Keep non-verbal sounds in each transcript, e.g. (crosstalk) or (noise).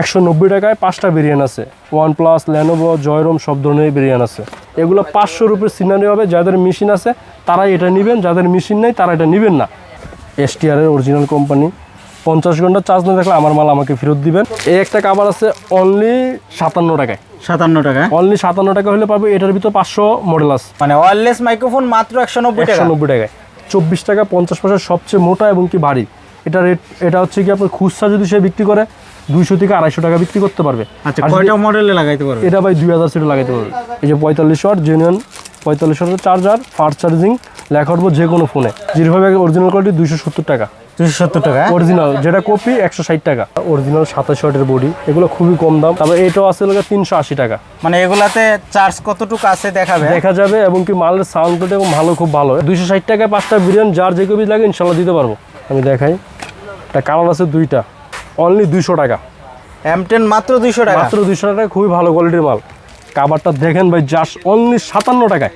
একশো নব্বই টাকায় পাঁচটা ভেরিয়েন্ট আছে। ওয়ান প্লাস ল্যানোভো জয়রম সব ধরনের ভেরিয়েন্ট আছে। এগুলো পাঁচশো রুপির সিনারি হবে যাদের মেশিন আছে তারাই এটা নেবেন যাদের মেশিন নেই তারা এটা নেবেন না। এসটিআরের অরিজিনাল কোম্পানি পঞ্চাশ ঘণ্টা চার্জ না থাকলে আমার মাল আমাকে ফেরত দিবেন। এই একটা কাবার আছে অনলি সাতান্ন টাকায়। সাতান্ন টাকা? অনলি সাতান্ন টাকা হলে পাবে এটার ভিতর পাঁচশো মডেল আছে। মানে ওয়ারলেস মাইক্রোফোন মাত্র একশো নব্বই একশো নব্বই টাকায়। চব্বিশ টাকা পঞ্চাশ পয়সা সবচেয়ে মোটা এবং কি ভারী। এটা রেট এটা হচ্ছে কি আপনার খুচরা যদি সে বিক্রি করে দুইশো থেকে আড়াইশো টাকা বিক্রি করতে পারবে। আচ্ছা কয়টা মডেলে লাগাইতে পারবে? এটা ভাই দুই হাজার সিটে লাগাইতে পারবে। এই যে পঁয়তাল্লিশ ওয়াট জেনুইন পঁয়তাল্লিশ ওয়াটের চার্জার ফাস্ট চার্জিং লেখা উঠবো যে কোনো ফোনে জিরো ফাইভ অরিজিনাল কোয়ালিটি দুইশো সত্তর টাকা। দুশো সত্তর টাকা? অরিজিনাল যেটা কপি একশো ষাট টাকা। অরিজিনাল সাতাশ ওয়াটের বডি এগুলো খুবই কম দাম। তারপর এটাও আছে লোকের তিনশো আশি টাকা। মানে এগুলাতে চার্জ কতটুকু আছে দেখাবে? দেখা যাবে এবং কি মালের সাউন্ড কোয়ালিটি এবং ভালো খুব ভালো। দুইশো ষাট টাকায় পাঁচটা বিরিয়ানি যার যে কবি লাগে ইনশাল্লাহ দিতে পারব। আমি দেখাই। একটা কালার আছে দুইটা। অনলি দুইশো টাকা। এম টেন মাত্র দুইশো টাকা? মাত্র দুইশো টাকা খুবই ভালো কোয়ালিটির মাল। কাবারটা দেখেন ভাই জাস্ট অনলি সাতান্ন টাকায়।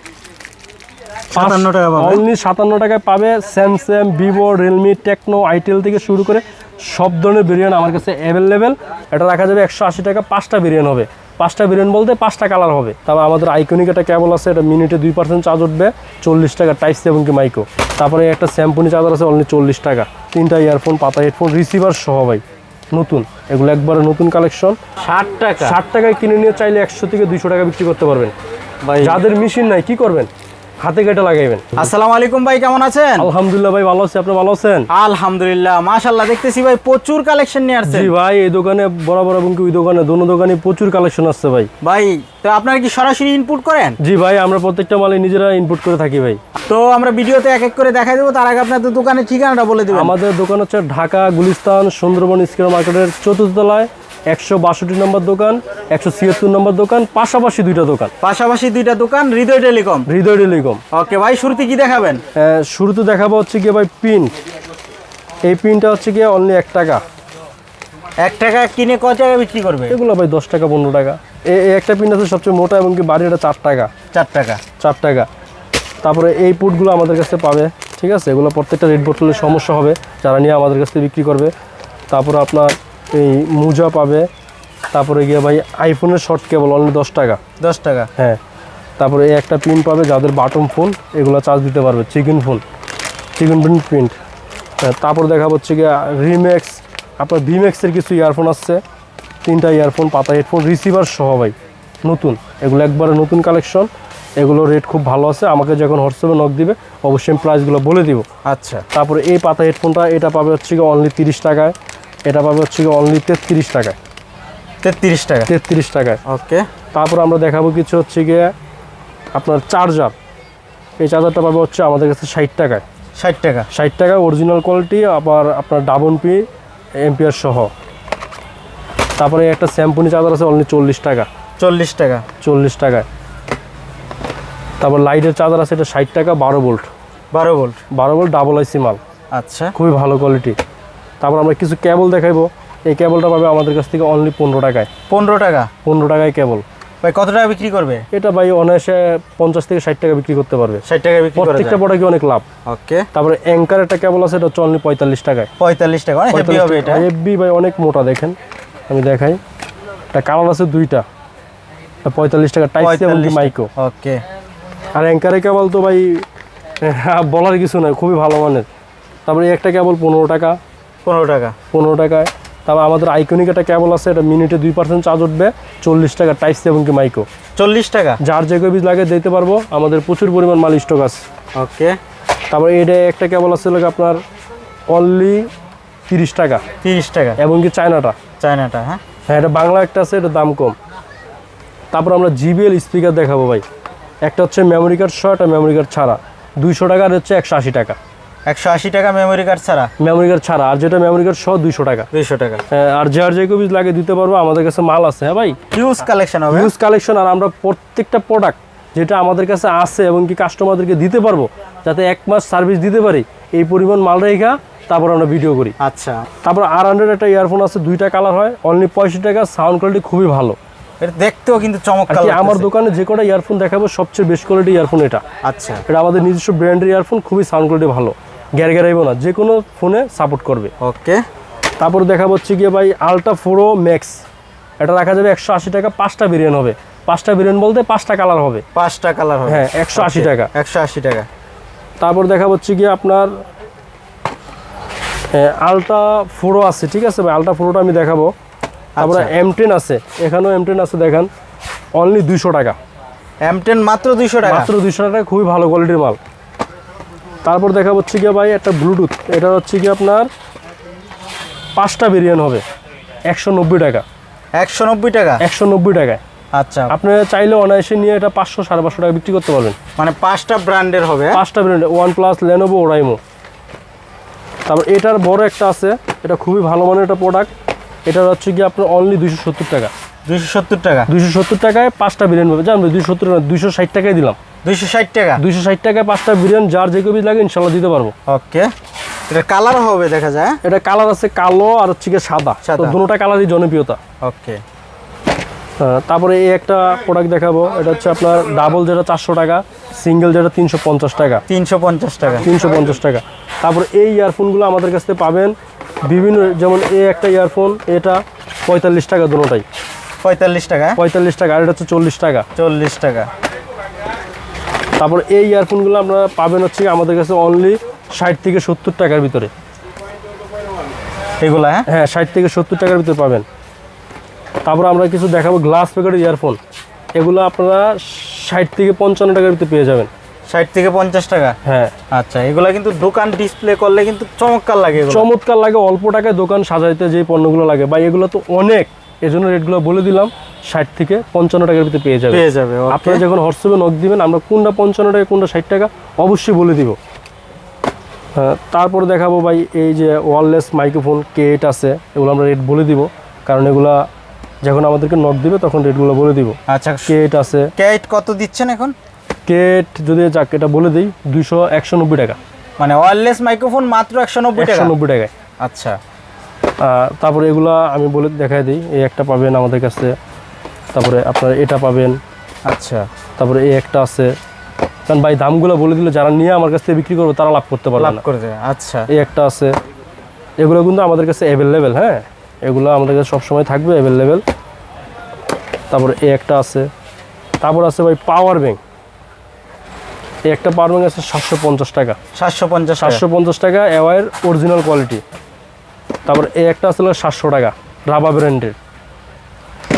সাতান্ন টাকা পাবে? অনলি সাতান্ন টাকায় পাবে Samsung Vivo Realme Tecno itel থেকে শুরু করে সব ধরনের বিরিয়ানি আমার কাছে অ্যাভেলেবেল এটা রাখা যাবে একশো আশি টাকা পাঁচটা বিরিয়ানি হবে। পাঁচটা বিরিয়ানি বলতে পাঁচটা কালার হবে। তারপর আমাদের আইকনিক একটা কেবল আছে এটা মিনিটে দুই পার্সেন্ট চার্জ উঠবে। চল্লিশ টাকা টাইপ সি এবং কি মাইক্রো তারপরে একটা স্যাম্পুনি চার্জার আছে অনলি চল্লিশ টাকা। তিনটা ইয়ারফোন পাতা হেডফোন রিসিভার সহ ভাই। নতুন। এগুলো একবারে নতুন কালেকশন ষাট টাকা। ষাট টাকায় কিনে নিয়ে চাইলে একশো থেকে দুইশো টাকা বিক্রি করতে পারবেন। যাদের মেশিন নাই কি করবেন? হাতে কেটে লাগাইবেন। আসসালামু আলাইকুম ভাই কেমন আছেন? আলহামদুলিল্লাহ ভাই ভালো আছি। আপনি ভালো আছেন? আলহামদুলিল্লাহ মাশাল্লাহ দেখতেছি ভাই প্রচুর কালেকশন নিয়ে আসছেন। জি ভাই এই দোকানে বরাবর এবং কি ওই দোকানে দোনো দোকানে প্রচুর কালেকশন আসছে ভাই। ভাই তো আপনারা কি সরাসরি ইনপুট করেন? জি ভাই আমরা প্রত্যেকটা মালে নিজেরা ইনপুট করে থাকি ভাই। তো আমরা ভিডিওতে এক এক করে দেখাই দেবো তার আগে আপনাদের দোকানের ঠিকানাটা বলে দেবেন। আমাদের দোকান হচ্ছে ঢাকা গুলিস্তান সুন্দরবন স্কোয়ার মার্কেটের চতুর্থ তলায় একশো বাষট্টি নম্বর দোকান একশো ছিয়াত্তর নম্বর দোকান পাশাপাশি দুইটা দোকান। পাশাপাশি দুইটা দোকান হৃদয় টেলিকম। হৃদয় টেলিকম। ওকে ভাই শুরুতে কি দেখাবেন? শুরুতে দেখাবো হচ্ছে গিয়ে ভাই পিন। এই পিনটা হচ্ছে গিয়ে অনলি এক টাকা। এক টাকা কিনে কত টাকা বিক্রি করবে? এগুলো ভাই দশ টাকা পনেরো টাকা। এই একটা পিন আছে সবচেয়ে মোটা এবং কি বাড়ি এটা চার টাকা। চার টাকা। চার টাকা। তারপরে এই পুটগুলো আমাদের কাছে পাবে ঠিক আছে? এগুলো প্রত্যেকটা রেড বোতলের সমস্যা হবে যারা নিয়ে আমাদের কাছ থেকে বিক্রি করবে। তারপরে আপনার এই মোজা পাবে। তারপরে গিয়ে ভাই আইফোনের শর্ট কেবল অনলি দশ টাকা। দশ টাকা? হ্যাঁ। তারপরে এই একটা পিন পাবে যাদের বাটন ফোন এগুলো চার্জ দিতে পারবে chicken phone chicken print print হ্যাঁ তারপর দেখা হচ্ছে গিয়ে রিম্যাক্স আপনার ভিম্যাক্সের কিছু ইয়ারফোন আসছে। তিনটা ইয়ারফোন পাতা হেডফোন রিসিভার সহ ভাই নতুন। এগুলো একবারে নতুন কালেকশন এগুলো রেট খুব ভালো আছে। আমাকে যখন হোয়াটসঅ্যাপে নক দিবে অবশ্যই আমি প্রাইসগুলো বলে দিব। আচ্ছা। তারপরে এই পাতা হেডফোনটা এটা পাবে হচ্ছে গিয়ে অনলি তিরিশ টাকায়। এটা পাবে হচ্ছে অনলি তেত্রিশ টাকায়। তেত্রিশ টাকা। তেত্রিশ টাকায়। ওকে। তারপর আমরা দেখাবো কিছু হচ্ছে গিয়ে আপনার চার্জার। এই চার্জারটা পাবে হচ্ছে আমাদের কাছে ষাট টাকায়। ষাট টাকা। ষাট টাকা অরিজিনাল কোয়ালিটি আবার আপনার ডাবন পি এমপিআর সহ। তারপরে একটা স্যাম্পুনি চার্জার আছে অনলি চল্লিশ টাকা। চল্লিশ টাকা। চল্লিশ টাকায়। তারপর লাইটের চার্জার আছে এটা ষাট টাকা বারো ভোল্ট বারো ভোল্ট বারো ভোল্ট ডাবল আইসি মাল। আচ্ছা। খুবই ভালো কোয়ালিটি তারপর আমরা কিছু কেবল দেখাইবো। এই কেবলটা পাবে আমাদের কাছ থেকে অনলি পনেরো টাকায়। পনেরো টাকা? পনেরো টাকায় কেবল ভাই কত টাকা বিক্রি করবে? এটা ভাই অনায়াসে পঞ্চাশ থেকে ষাট টাকা বিক্রি করতে পারবে। ষাট টাকা বিক্রি করে প্রত্যেকটা প্রোডাক্টে অনেক লাভ। ওকে। তারপরে অ্যাঙ্কার একটা কেবল আছে এটা হচ্ছে অনলি পঁয়তাল্লিশ টাকায়। পঁয়তাল্লিশ টাকা অনেক হেভি হবে এটা। এফবি ভাই অনেক মোটা দেখেন। আমি দেখাই। একটা কালার আছে দুইটা। পঁয়তাল্লিশ টাকা টাইপ সি এবং পঁয়তাল্লিশ মাইকো ওকে। আর অ্যাঙ্কারে কেবল তো ভাই (laughs) বলার কিছু নয় খুবই ভালো মানের। তারপরে একটা কেবল পনেরো টাকা। পনেরো টাকা। পনেরো টাকায়। তারপর আমাদের আইকনিক একটা কেবল আছে এটা মিনিটে দুই পার্সেন্ট চার্জ উঠবে। চল্লিশ টাকা টাইপ সি এবং কি মাইকো চল্লিশ টাকা? যার যে বীজ লাগে দিতে পারব। আমাদের প্রচুর পরিমাণ মাল স্টক আছে। ওকে। তারপর এটা একটা কেবল আছে আপনার অনলি তিরিশ টাকা। তিরিশ টাকা। এবং কি চায়নাটা? চায়নাটা হ্যাঁ। হ্যাঁ এটা বাংলা একটা আছে এটা দাম কম। তারপর আমরা জিবিএল স্পিকার দেখাবো ভাই। একটা হচ্ছে মেমোরি কার্ড সহ একটা মেমোরি কার্ড ছাড়া। দুইশো টাকার হচ্ছে একশো আশি টাকা। একশো আশি টাকা মেমোরি কার্ড ছাড়া? মেমোরি কার্ড ছাড়া আর যেটা মেমোরি কার্ড সহ দুইশো টাকা। দুইশো টাকা। আর যার যে কবিজ লাগে দিতে পারব আমাদের কাছে মাল আছে হ্যাঁ ভাই? হিউজ কালেকশন হবে। হিউজ কালেকশন আর আমরা প্রত্যেকটা প্রোডাক্ট যেটা আমাদের কাছে আছে এবং কি কাস্টমারদেরকে দিতে পারব যাতে এক মাস সার্ভিস দিতে পারি এই পরিমাণ মাল রেখা তারপর আমরা ভিডিও করি। আচ্ছা। তারপর আর হান্ড্রেড একটা ইয়ারফোন আছে দুইটা কালার হয় অনলি পঁয়ষট্টি টাকা সাউন্ড কোয়ালিটি খুবই ভালো। এটা দেখতেও কিন্তু আর চমৎকার আমার দোকানে যে কটা ইয়ারফোন দেখাবো সবচেয়ে বেস্ট কোয়ালিটি ইয়ারফোন এটা। আচ্ছা। এটা আমাদের নিজস্ব ব্র্যান্ডের ইয়ারফোন খুবই সাউন্ড কোয়ালিটি ভালো। গ্যার গ্যারাইবো না যে কোনো ফোনে সাপোর্ট করবে। ওকে। তারপর দেখা হচ্ছে গিয়ে ভাই আলট্রা ফোরো ম্যাক্স এটা রাখা যাবে একশো আশি টাকা পাঁচটা বিরিয়ানি হবে। পাঁচটা বিরিয়ানি বলতে পাঁচটা কালার হবে। পাঁচটা কালার হবে। হ্যাঁ, 180 টাকা। একশো আশি টাকা। তারপর দেখা হচ্ছে গিয়ে আপনার হ্যাঁ আলট্রা ফোরো আছে ঠিক আছে ভাই? আলট্রা ফোরোটা আমি দেখাবো। তারপরে আচ্ছা। এম টেন আছে। এখানেও এম টেন আছে দেখেন। অনলি দুইশো টাকা। এম টেন মাত্র দুইশো টাকা? মাত্র দুইশো টাকা খুবই ভালো কোয়ালিটির মাল। তারপর দেখা হচ্ছে গিয়ে ভাই একটা ব্লুটুথ এটা হচ্ছে কি আপনার পাঁচটা ভেরিয়েন্ট হবে। একশো নব্বই টাকা। একশো নব্বই টাকা? একশো নব্বই টাকায়। আচ্ছা। আপনি চাইলে অনায়াসে নিয়ে এটা পাঁচশো সাড়ে পাঁচশো টাকা বিক্রি করতে পারবেন। মানে পাঁচটা ব্র্যান্ডের হবে? পাঁচটা variant OnePlus Lenovo Oraimo তারপর এটার বড় একটা আছে। এটা খুবই ভালো মানের একটা প্রোডাক্ট এটা হচ্ছে কি আপনার অনলি দুইশো সত্তর টাকা। দুইশো সত্তর টাকা। দুইশো সত্তর টাকায় পাঁচটা বিরিয়ানি পাবে। জানবে দুইশো সত্তর টাকা দুইশো ষাট টাকায় দিলাম। দুইশো ষাট টাকা? দুইশো ষাট টাকায় পাঁচটা বিরিয়ানি যার যে কবি লাগে ইনশাল্লাহ দিতে পারব। ওকে। এটা কালার হবে দেখা যায় এটা কালার আছে কালো আর হচ্ছে গিয়ে সাদা। তো দুটোটা কালারই জনপ্রিয়তা। ওকে। হ্যাঁ, তারপরে এই একটা প্রোডাক্ট দেখাবো। এটা হচ্ছে আপনার ডাবল যেটা চারশো টাকা সিঙ্গেল যেটা তিনশো পঞ্চাশ টাকা। তিনশো পঞ্চাশ টাকা। তিনশো পঞ্চাশ টাকা। তারপর এই ইয়ারফোনগুলো আমাদের কাছ থেকে পাবেন। বিভিন্ন যেমন এই একটা ইয়ারফোন এটা পঁয়তাল্লিশ টাকা দুটোটাই। পঁয়তাল্লিশ টাকা। পঁয়তাল্লিশ টাকা আর এটা হচ্ছে চল্লিশ টাকা। চল্লিশ টাকা। তারপর এই ইয়ারফোনগুলো আপনারা পাবেন হচ্ছে আমাদের কাছে অনলি ষাট থেকে সত্তর টাকার ভিতরে। এগুলা হ্যাঁ? হ্যাঁ ষাট থেকে সত্তর টাকার ভিতরে পাবেন। তারপর আমরা কিছু দেখাবো গ্লাস প্যাকেটের ইয়ারফোন। এগুলো আপনারা ষাট থেকে পঞ্চান্ন টাকার ভিতরে পেয়ে যাবেন। ষাট থেকে পঞ্চাশ টাকা? হ্যাঁ। আচ্ছা এগুলা কিন্তু দোকান ডিসপ্লে করলে কিন্তু চমৎকার লাগে এগুলো। চমৎকার লাগে অল্প টাকায় দোকান সাজাইতে যে পণ্যগুলো লাগে। বা এগুলো তো অনেক। এজন্য রেটগুলো বলে দিলাম ষাট থেকে পঞ্চান্ন টাকার ভিতরে পেয়ে যাবে। পেয়ে যাবে আপনারা যখন হোয়াটসঅ্যাপে নক দিবেন আমরা কোনটা পঞ্চান্ন টাকা কোনটা ষাট টাকা অবশ্যই বলে দিব। তারপর দেখাবো ভাই এই যে ওয়ারলেস মাইক্রোফোন কেট আছে এগুলো আমরা রেট বলে দিব। কারণ এগুলা যখন আমাদেরকে নক দিবে তখন রেটগুলো বলে দিব। আচ্ছা কেট আছে। ক্যাট কত দিচ্ছেন এখন? কেট যদি যাক এটা বলে দিই দুইশো একশো নব্বই টাকা। মানে ওয়ারলেস মাইক্রোফোন মাত্র একশো নব্বই টাকা? নব্বই টাকায়। আচ্ছা। তারপরে এগুলা আমি বলে দেখাই দিই। এই একটা পাবেন আমাদের কাছে। তারপরে আপনার এটা পাবেন। আচ্ছা। তারপরে এই একটা আছে। কারণ ভাই দামগুলো বলে দিলে যারা নিয়ে আমার কাছ থেকে বিক্রি করবে তারা লাভ করতে পারবে লাভ করে আচ্ছা। এই একটা আছে। এগুলো কিন্তু আমাদের কাছে অ্যাভেলেবেল হ্যাঁ? এগুলো আমাদের কাছে সবসময় থাকবে অ্যাভেলেবেল তারপরে এই একটা আছে। তারপর আছে ভাই পাওয়ার ব্যাংক এই একটা পাওয়ার ব্যাংক আছে সাতশো পঞ্চাশ টাকা। সাতশো পঞ্চাশ সাতশো পঞ্চাশ টাকা অ্যাওয়ার অরিজিনাল কোয়ালিটি তারপর এই একটা আছে সাতশো টাকা রাবা ব্র্যান্ডের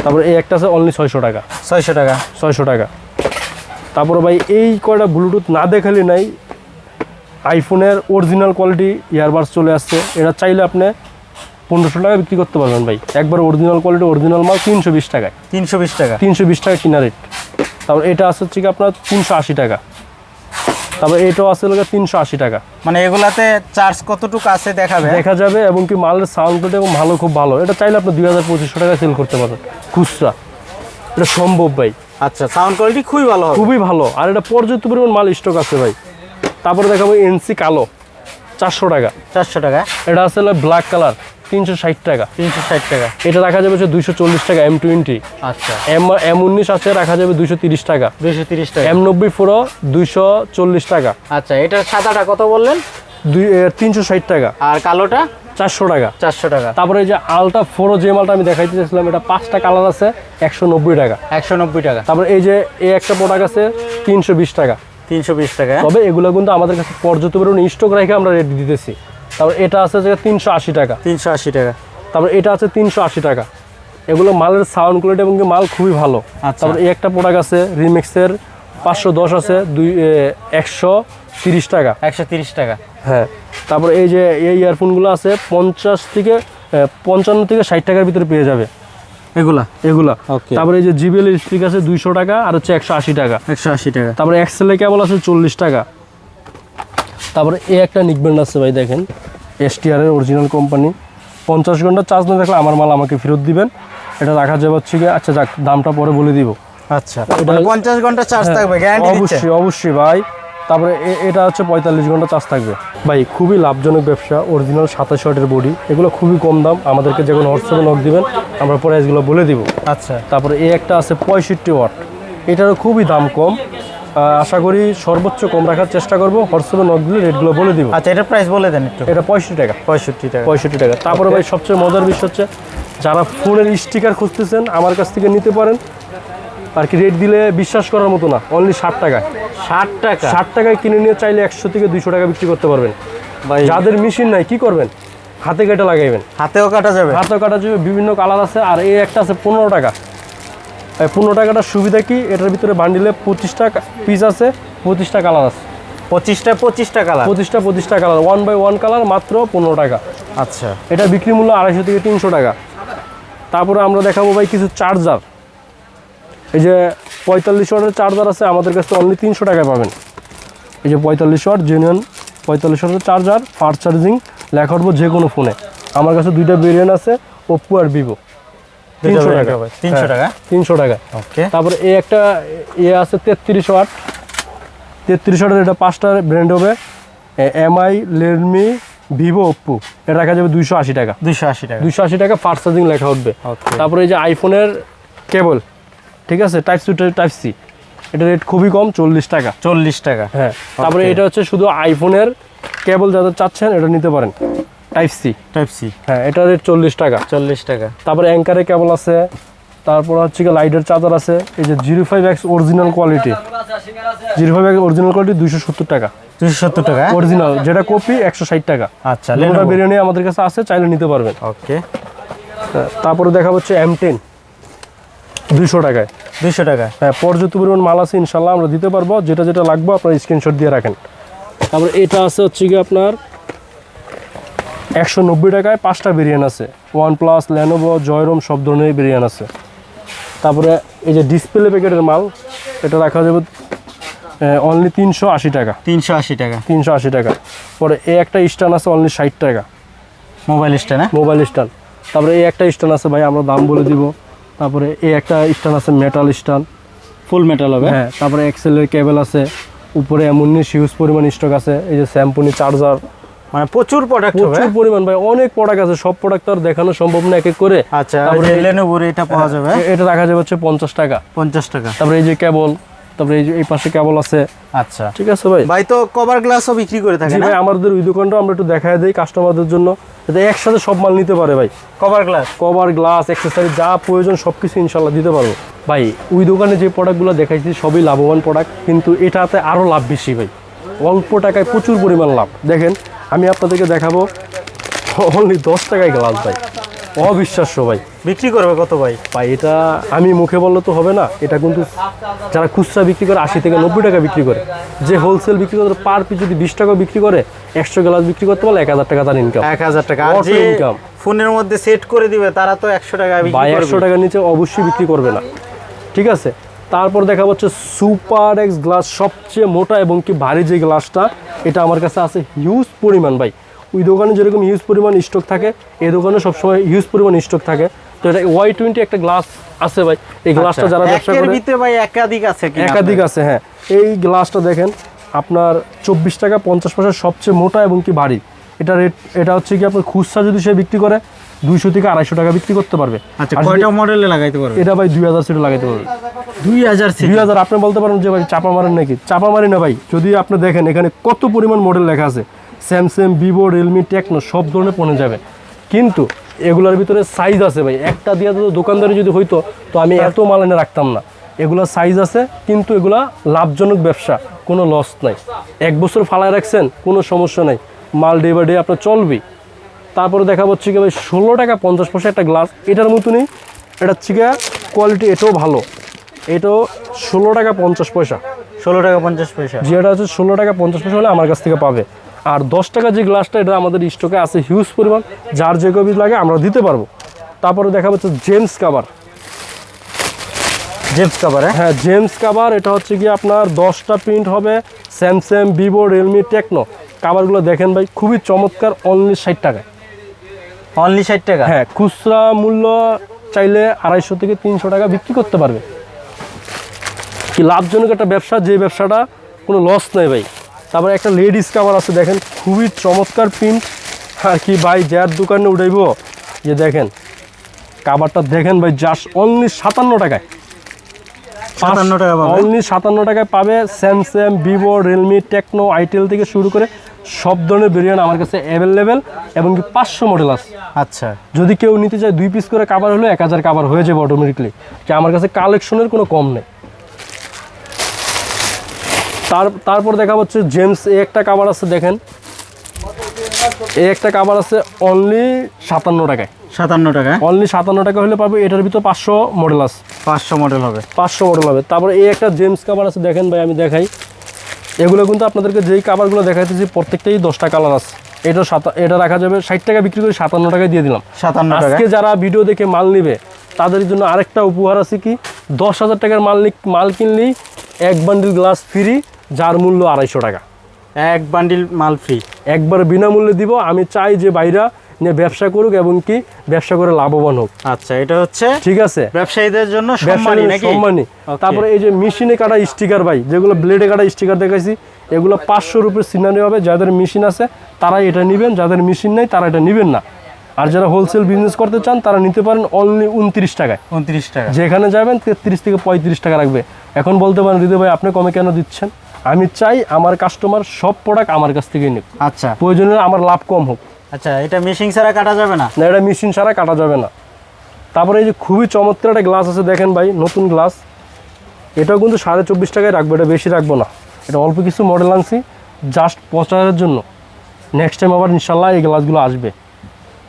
তারপর এই একটা আছে অনলি ছয়শো টাকা। ছয়শো টাকা। ছয়শো টাকা। তারপরে ভাই এই কয়টা ব্লুটুথ না দেখালে নাই আইফোনের অরিজিনাল কোয়ালিটি ইয়ারবাডস চলে আসছে। এটা চাইলে আপনি পনেরোশো টাকা বিক্রি করতে পারবেন ভাই। একবার অরিজিনাল কোয়ালিটি অরিজিনাল মাল তিনশো বিশ টাকায়। তিনশো বিশ টাকা। তিনশো বিশ টাকা কিনা রেট তারপর এটা আছে হচ্ছে কি আপনার তিনশো আশি টাকা। তারপর এটাও আছে লোকের তিনশো আশি টাকা। মানে এগুলাতে চার্জ কতটুকু আছে দেখাবে? দেখা যাবে এবং কি মালের সাউন্ড কোয়ালিটি এবং ভালো খুব ভালো। এটা চাইলে আপনি দুই হাজার পঁচিশশো টাকা সেল করতে পারবেন। খুচরা। এটা সম্ভব ভাই। আচ্ছা সাউন্ড কোয়ালিটি খুবই ভালো খুবই ভালো। আর এটা পর্যাপ্ত পরিমাণ মাল স্টক আছে ভাই। তারপরে দেখাবো এনসি কালো। চারশো টাকা। চারশো টাকা। এটা আছে ব্ল্যাক কালার তিনশো ষাট টাকা। তিনশো ষাট টাকা। এটা রাখা যাবে দুইশো চল্লিশ টাকা এম টোয়েন্টি আচ্ছা। এম এম উনিশ আছে রাখা যাবে দুইশো তিরিশ টাকা। দুইশো তিরিশ টাকা। এম নব্বই ফোরো দুইশো চল্লিশ টাকা। আচ্ছা এটা সাদাটা কত বললেন? দুই তিনশো ষাট টাকা। আর কালোটা? চারশো টাকা। চারশো টাকা। তারপরে যে আলটা ফোরো যে মালটা আমি দেখাইতে চাইছিলাম এটা পাঁচটা কালার আছে একশো নব্বই টাকা। একশো নব্বই টাকা। তারপরে এই যে এই একটা প্রোডাক্ট আছে তিনশো বিশ টাকা। তিনশো বিশ টাকা? তবে এগুলো কিন্তু আমাদের কাছে পর্যাপ্ত পরিমাণ স্টক রেখে আমরা রেট দিতেছি। তারপর এটা আছে যে তিনশো আশি টাকা। তিনশো আশি টাকা। তারপর এটা আছে তিনশো আশি টাকা। এগুলো মালের সাউন্ড কোয়ালিটি এবং মাল খুবই ভালো। আচ্ছা। তারপর এই একটা প্রোডাক্ট আছে রিমিক্সের পাঁচশো দশ আছে দুই একশো তিরিশ টাকা। একশো তিরিশ টাকা। হ্যাঁ। তারপর এই যে এই ইয়ারফোনগুলো আছে পঞ্চাশ থেকে পঞ্চান্ন থেকে ষাট টাকার ভিতরে পেয়ে যাবে। এগুলা? এগুলা. তারপরে এই যে জিবিএল স্পিক আছে দুইশো টাকা আর হচ্ছে একশো আশি টাকা। একশো আশি টাকা। তারপরে এক্সেলে কেবল আছে চল্লিশ টাকা। তারপরে এই একটা নিকব্যান্ড আছে ভাই দেখেন। এসটিআর এর অরিজিনাল কোম্পানি পঞ্চাশ ঘণ্টা চার্জ না থাকলে আমার মাল আমাকে ফেরত দিবেন। এটা রাখা যাবে হচ্ছে গিয়ে আচ্ছা যাক দামটা পরে বলে দিব। আচ্ছা এটা পঞ্চাশ ঘণ্টা চার্জ থাকবে অবশ্যই অবশ্যই ভাই। তারপরে এটা হচ্ছে পঁয়তাল্লিশ ঘণ্টা চার্জ থাকবে। ভাই খুবই লাভজনক ব্যবসা অরিজিনাল সাতাশ ওয়াটের বডি এগুলো খুবই কম দাম আমাদেরকে যখন হোয়াটসঅ্যাপে নক দিবেন আমরা প্রাইসগুলো বলে দিব। আচ্ছা। তারপরে এই একটা আছে পঁয়ষট্টি ওয়াট এটারও খুবই দাম কম। আশা করি সর্বোচ্চ কম রাখার চেষ্টা করব। হোয়াটসঅ্যাপে দিলে রেটগুলো বলে দিব। আচ্ছা এটা প্রাইস বলে দেন একটু। এটা পঁয়ষট্টি টাকা। পঁয়ষট্টি টাকা। পঁয়ষট্টি টাকা। তারপরে ভাই সবচেয়ে মজার বিষয় হচ্ছে যারা ফোনের স্টিকার খুঁজতেছেন আমার কাছ থেকে নিতে পারেন। আর কি রেট দিলে বিশ্বাস করার মতো না অনলি ষাট টাকায়। ষাট টাকা? ষাট টাকায় কিনে নিয়ে চাইলে একশো থেকে দুইশো টাকা বিক্রি করতে পারবেন। ভাই। যাদের মেশিন নাই কি করবেন? হাতে কেটে লাগাইবেন। হাতেও কাটা যাবে। হাতেও কাটা যাবে বিভিন্ন কালার আছে আর এই একটা আছে পনেরো টাকা। পনেরো টাকাটার সুবিধা কি? এটার ভিতরে বান্ডিলে পঁচিশটা পিস আছে পঁচিশটা কালার আছে। পঁচিশটা পঁচিশটা কালার পঁচিশটা পঁচিশটা colour one by one colour মাত্র পনেরো টাকা। আচ্ছা। এটা বিক্রি মূল্য আড়াইশো থেকে তিনশো টাকা। তারপরে আমরা দেখাবো ভাই কিছু চার্জার এই যে পঁয়তাল্লিশ ওয়াটের চার্জার আছে আমাদের কাছে অনলি তিনশো টাকায় পাবেন। এই যে পঁয়তাল্লিশ ওয়াট জেনুইন পঁয়তাল্লিশ ওয়াটের চার্জার ফাস্ট চার্জিং লেখা উঠবো যে কোনো ফোনে আমার কাছে দুইটা ভেরিয়েন্ট আছে ওপ্পো আর ভিভো তিনশো টাকা। হবে। 300 টাকা? তিনশো টাকা। তারপরে এই একটা ইয়ে আছে তেত্রিশ ওয়াট। তেত্রিশ ওয়াটের এটা পাঁচটা ব্র্যান্ড হবে। MI Redmi Vivo Oppo. এটা রাখা যাবে দুইশো আশি টাকা। দুইশো আশি টাকা। দুইশো আশি টাকা ফাস্ট চার্জিং লেখা উঠবে তারপরে এই যে আইফোনের কেবল ঠিক আছে? টাইপ সি টাইপ সি এটা রেট খুবই কম চল্লিশ টাকা। চল্লিশ টাকা। হ্যাঁ। তারপরে এটা হচ্ছে শুধু আইফোনের কেবল যাদের চাচ্ছেন এটা নিতে পারেন। টাইপ সি টাইপ সি হ্যাঁ এটা রেট চল্লিশ টাকা। চল্লিশ টাকা। তারপরে অ্যাঙ্কারে কেবল আছে তারপর হচ্ছে কি লাইটের চার্জার আছে এই যে zero five X original quality zero five X original quality দুইশো সত্তর টাকা। দুইশো সত্তর টাকা অরিজিনাল যেটা কপি একশো ষাট টাকা। আচ্ছা লেনোভো বিরিয়ানি আমাদের কাছে আছে চাইলে নিতে পারবেন। ওকে হ্যাঁ, তারপরে দেখা হচ্ছে এম টেন দুইশো টাকায়। দুইশো টাকা হ্যাঁ পর্যাপ্ত পরিমাণ মাল আছে ইনশাল্লাহ আমরা দিতে পারব। যেটা যেটা লাগবে আপনার স্ক্রিনশট দিয়ে রাখেন। তারপরে এটা আছে হচ্ছে কি আপনার একশো নব্বই টাকায় পাঁচটা ভেরিয়েন্ট আছে। ওয়ান প্লাস ল্যানোভো জয়রম সব ধরনের ভেরিয়েন্ট আছে। তারপরে এই যে ডিসপ্লে প্যাকেটের মাল এটা রাখা যাবে অনলি তিনশো আশি টাকা। তিনশো আশি টাকা। তিনশো আশি টাকা। পরে এই একটা স্ট্যান্ড আছে অনলি ষাট টাকা। মোবাইল স্ট্যান্ড মোবাইল স্ট্যান্ড তারপরে এই একটা স্ট্যান্ড আছে ভাই আমরা দাম বলে দিব। তারপরে এই একটা স্ট্যান্ড আছে মেটাল স্ট্যান্ড ফুল মেটাল হবে? হ্যাঁ তারপরে এক্সেলের কেবল আছে। উপরে এমনি হিউজ পরিমাণ স্টক আছে। এই যে স্যাম্পুনি চার্জার মানে প্রচুর প্রোডাক্ট প্রচুর পরিমাণ ভাই অনেক প্রোডাক্ট আছে সব প্রোডাক্ট তো আর দেখানো সম্ভব না এক এক করে। আচ্ছা তারপরে লেনোভোর এটা পাওয়া যাবে এ- এটা রাখা যাবে হচ্ছে পঞ্চাশ টাকা। পঞ্চাশ টাকা। তারপরে এই যে কেবল তারপরে এই যে এই পাশে কেবল আছে। আচ্ছা। ঠিক আছে ভাই? ভাই তো কভার গ্লাসও বিক্রি করে থাকে না ভাই আমাদের ওই দোকানটা আমরা একটু দেখায় দিই কাস্টমারদের জন্য যাতে একসাথে সব মাল নিতে পারে ভাই। Cover glass cover glass accessory যা প্রয়োজন সব কিছু ইনশাল্লাহ দিতে পারব। ভাই ওই দোকানে যে প্রোডাক্টগুলো দেখাইছি সবই লাভবান প্রোডাক্ট কিন্তু এটাতে আরও লাভ বেশি ভাই। অল্প টাকায় প্রচুর পরিমাণ লাভ। দেখেন আমি আপনাদেরকে দেখাবো। অনলি দশ টাকায় গ্লাস ভাই। অবিশ্বাস্য ভাই। বিক্রি করবে কত ভাই? ভাই এটা আমি মুখে বললে তো হবে না। এটা কিন্তু যারা খুচরা বিক্রি করে আশি থেকে নব্বই টাকা বিক্রি করে যে হোলসেল বিক্রি করে পার পিস যদি বিশ টাকা বিক্রি করে একশো গ্লাস বিক্রি করতে পারলে এক হাজার টাকা তার ইনকাম এক হাজার টাকা। income। ফোনের মধ্যে সেট করে দিবে তারা তো একশো টাকা বিক্রি একশো টাকার নিচে অবশ্যই বিক্রি করবে না। ঠিক আছে? তারপর দেখা যাচ্ছে সুপার এক্স গ্লাস সবচেয়ে মোটা এবং কি ভারী যে গ্লাসটা এটা আমার কাছে আছে হিউজ পরিমাণ ভাই। ওই দোকানে যেরকম হিউজ পরিমাণ স্টক থাকে এই দোকানে সবসময় হিউজ পরিমাণ স্টক থাকে। তো এটা ওয়াই টোয়েন্টি একটা গ্লাস আছে ভাই। এই গ্লাসটা যারা ব্যবসা আচ্ছা, করে ভাই একাধিক আছে কি একাধিক আছে হ্যাঁ। এই গ্লাসটা দেখেন আপনার চব্বিশ টাকা পঞ্চাশ পয়সা সবচেয়ে মোটা এবং কি ভারী। এটা রেট এটা হচ্ছে কি আপনার খুচরা যদি সে বিক্রি করে দুইশো থেকে আড়াইশো টাকা বিক্রি করতে পারবে। আচ্ছা কয়টা মডেলে লাগাইতে পারবে? এটা ভাই দুই হাজার সিটে লাগাইতে পারবে। দুই হাজার দুই হাজার আপনি বলতে পারেন যে ভাই চাপা মারেন নাকি? চাপা মারি না ভাই। যদি আপনি দেখেন এখানে কত পরিমাণ মডেল লেখা আছে। স্যামসাং ভিভো রিয়েলমি টেকনো সব ধরনের পণ্য যাবে। কিন্তু এগুলোর ভিতরে সাইজ আছে ভাই। একটা দিয়ে তো দোকানদারি যদি হইতো তো আমি এত মাল এনে রাখতাম না। এগুলো সাইজ আছে কিন্তু এগুলা লাভজনক ব্যবসা। কোনো লস নাই। এক বছর ফালায় রাখছেন কোনো সমস্যা নাই। মাল ডে বাই ডে আপনার চলবেই। তারপরে দেখা যাচ্ছে কি ভাই ষোলো টাকা পঞ্চাশ পয়সা একটা গ্লাস এটার মতনই। এটা হচ্ছে গিয়ে কোয়ালিটি এটাও ভালো। এটাও ষোলো টাকা পঞ্চাশ পয়সা। ষোলো টাকা পঞ্চাশ পয়সা। যেটা হচ্ছে ষোলো টাকা পঞ্চাশ পয়সা হলে আমার কাছ থেকে পাবে। আর দশ টাকা যে গ্লাসটা এটা আমাদের স্টকে আছে হিউজ পরিমাণ। যার যে কবি লাগে আমরা দিতে পারব। তারপরে দেখা যাচ্ছে জেমস কাভার জেমস কাভার হ্যাঁ? হ্যাঁ জেমস কাভার এটা হচ্ছে কি আপনার দশটা প্রিন্ট হবে স্যামসাং ভিভো রিয়েলমি টেকনো কাভারগুলো দেখেন ভাই খুবই চমৎকার অনলি ষাট টাকায়। অনলি ষাট টাকা? হ্যাঁ খুচরা মূল্য চাইলে আড়াইশো থেকে তিনশো টাকা বিক্রি করতে পারবে। কি লাভজনক একটা ব্যবসা যে ব্যবসাটা কোনো লস নেই ভাই। তারপরে একটা লেডিস কাভার আছে দেখেন খুবই চমৎকার প্রিন্ট আর কি ভাই যার দোকানে উঠাইব যে দেখেন কাভারটা দেখেন ভাই জাস্ট অনলি সাতান্ন টাকায়। সাতান্ন টাকা পাবে। অনলি সাতান্ন টাকায় পাবে Samsung Vivo Realme Tecno itel থেকে শুরু করে সব ধরনের ভেরিয়েন্ট আমার কাছে অ্যাভেলেবেল এবং কি পাঁচশো মডেল আছে। আচ্ছা। যদি কেউ নিতে চায় দুই পিস করে কাভার হলে এক হাজার কাভার হয়ে যাবে অটোমেটিকলি যে আমার কাছে কালেকশনের কোনো কম নেই। তার তারপর দেখা হচ্ছে জেমস এ একটা কাভার আছে দেখেন। এই একটা কাভার আছে অনলি সাতান্ন টাকায়। সাতান্ন টাকা অনলি সাতান্ন টাকা হলে পাবে এটার ভিতর পাঁচশো মডেল আছে। পাঁচশো মডেল হবে। পাঁচশো মডেল হবে। তারপরে এই একটা জেমস কাভার আছে দেখেন ভাই আমি দেখাই। এগুলো কিন্তু আপনাদেরকে যেই কাভারগুলো দেখাইতেছি প্রত্যেকটাই দশটা কালার আছে। এটা সাতা এটা রাখা যাবে ষাট টাকা বিক্রি করে সাতান্ন টাকায় দিয়ে দিলাম। সাতান্ন টাকা আজকে যারা ভিডিও দেখে মাল নিবে তাদের জন্য আরেকটা উপহার আছে কি? দশ হাজার টাকার মাল নি- মাল কিনলেই এক বান্ডিল গ্লাস ফ্রি যার মূল্য আড়াইশো টাকা। এক বান্ডিল মাল ফ্রি একবার বিনামূল্যে দিব আমি চাই যে বাইরা ব্যবসা করুক এবং কি ব্যবসা করে লাভবান হোক। আচ্ছা এটা হচ্ছে ঠিক আছে? ব্যবসায়ীদের জন্য সম্মানী নাকি? সম্মানী তারপরে এই যে মেশিনে কাটা স্টিকার ভাই যেগুলো ব্লেডে কাটা স্টিকার দেখাইছি এগুলো পাঁচশো রুপির সিনারি হবে। যাদের মেশিন আছে তারা এটা নেবেন। যাদের মেশিন নেই তারা এটা নেবেন না। আর যারা হোলসেল বিজনেস করতে চান তারা নিতে পারেন অনলি উনত্রিশ টাকায়। উনত্রিশ টাকা। যেখানে যাবেন তেত্রিশ থেকে পঁয়ত্রিশ টাকা রাখবে। এখন বলতে পারেন হৃদয় ভাই আপনি কমে কেন দিচ্ছেন? আমি চাই আমার কাস্টমার সব প্রোডাক্ট আমার কাছ থেকে নিক। আচ্ছা। প্রয়োজনে আমার লাভ কম হোক। আচ্ছা এটা মেশিং ছাড়া কাটা যাবে না? না এটা মেশিন ছাড়া কাটা যাবে না। তারপরে এই যে খুবই চমৎকার একটা গ্লাস আছে দেখেন ভাই নতুন গ্লাস এটাও কিন্তু সাড়ে চব্বিশ টাকায় রাখব এটা বেশি রাখব না। এটা অল্প কিছু মডেল আনছি জাস্ট প্রচারের জন্য। নেক্সট টাইম আবার ইনশাল্লাহ এই গ্লাসগুলো আসবে।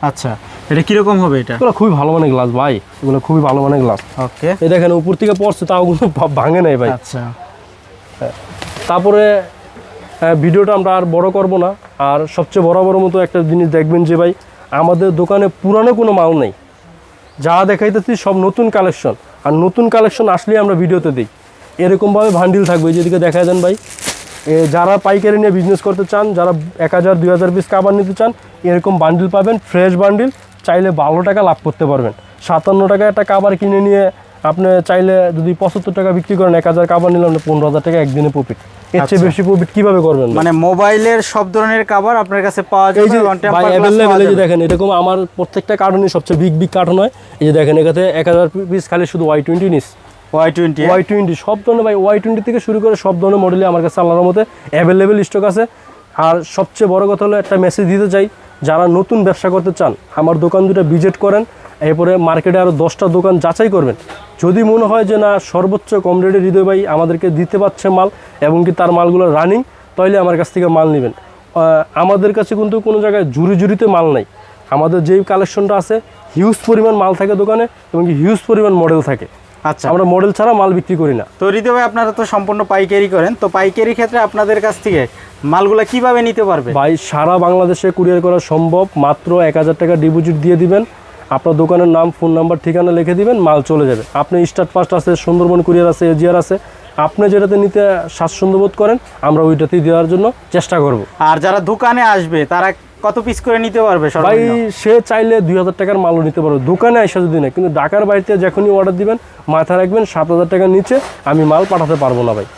আচ্ছা এটা কীরকম হবে এটা? এগুলো খুবই ভালো মানের গ্লাস ভাই এগুলো খুবই ভালো মানের গ্লাস ওকে এই দেখেন উপর থেকে পড়ছে তাও কিন্তু ভাঙে নাই ভাই। আচ্ছা। তারপরে ভিডিওটা আমরা আর বড় করব না। আর সবচেয়ে বড় বড় মতো একটা জিনিস দেখবেন যে ভাই, আমাদের দোকানে পুরানো কোনো মাল নেই। যা দেখাইতেছি সব নতুন কালেকশন। আর নতুন কালেকশন আসলেই আমরা ভিডিওতে দিই। এরকমভাবে ভান্ডিল থাকবে। যেদিকে দেখা দেন ভাই যারা পাইকারি নিয়ে বিজনেস করতে চান, যারা এক হাজার, দুই হাজার পিস কাবার নিতে চান, এরকম বান্ডিল পাবেন ফ্রেশ বান্ডিল চাইলে বারো টাকা লাভ করতে পারবেন। সাতান্ন টাকা একটা কাবার কিনে নিয়ে আপনি চাইলে যদি পঁচাত্তর টাকা বিক্রি করেন, এক হাজার কাবার নিলে আপনি পনেরো হাজার টাকা একদিনে প্রফিট এর চেয়ে আচ্ছা। বেশি প্রফিট কীভাবে করবেন? মানে মোবাইলের সব ধরনের কভার আপনার কাছে পাওয়া যাবে এবং ভাই glass পাওয়া যাবে। দেখেন এরকম আমার প্রত্যেকটা কার্টুনই সবচেয়ে বিগ বিগ কার্টুন হয়। এই যে দেখেন এখানে এক হাজার পিস খালি শুধু ওয়াই টোয়েন্টি নিস। ওয়াই টোয়েন্টি ওয়াই টোয়েন্টি সব ধরনের ভাই ওয়াই টোয়েন্টি থেকে শুরু করে সব ধরনের মডেলই আমার কাছে আল্লাহর মধ্যে অ্যাভেলেবেল স্টক আছে। আর সবচেয়ে বড় কথা হলো একটা মেসেজ দিতে চাই যারা নতুন ব্যবসা করতে চান আমার দোকান দুটো ভিজিট করেন। এরপরে মার্কেটে আরও দশটা দোকান যাচাই করবেন। যদি মনে হয় যে না সর্বোচ্চ কম রেটে হৃদয় ভাই আমাদেরকে দিতে পারছে মাল এবং কি তার মালগুলো রানিং তাহলে আমার কাছ থেকে মাল নেবেন। আমাদের কাছে কিন্তু কোনো জায়গায় জুরি জুরিতে মাল নাই। আমাদের যেই কালেকশনটা আছে হিউজ পরিমাণ মাল থাকে দোকানে এবং কি হিউজ পরিমাণ মডেল থাকে। আচ্ছা। আমরা মডেল ছাড়া মাল বিক্রি করি না। তো হৃদয় ভাই আপনারা তো সম্পূর্ণ পাইকারি করেন। তো পাইকারি ক্ষেত্রে আপনাদের কাছ থেকে মালগুলা কীভাবে নিতে পারবে? ভাই সারা বাংলাদেশে কুরিয়ার করা সম্ভব। মাত্র এক হাজার টাকা ডিপোজিট দিয়ে দিবেন। আপনার দোকানের নাম ফোন নাম্বার ঠিকানা লিখে দিবেন মাল চলে যাবে। আপনি স্টার্ট ফাস্ট আছে সুন্দরবন কুরিয়ার আছে এজিআর আছে আপনি যেটাতে নিতে স্বাচ্ছন্দ্য বোধ করেন আমরা ওইটাতেই দেওয়ার জন্য চেষ্টা করব। আর যারা দোকানে আসবে তারা কত পিস করে নিতে পারবে ভাই সর্বনিম্ন সে চাইলে দুই হাজার টাকার মালও নিতে পারবে। দোকানে আসা যদি না কিন্তু ঢাকার বাড়িতে যখনই অর্ডার দিবেন মাথায় রাখবেন সাত হাজার টাকার নিচে আমি মাল পাঠাতে পারব না ভাই।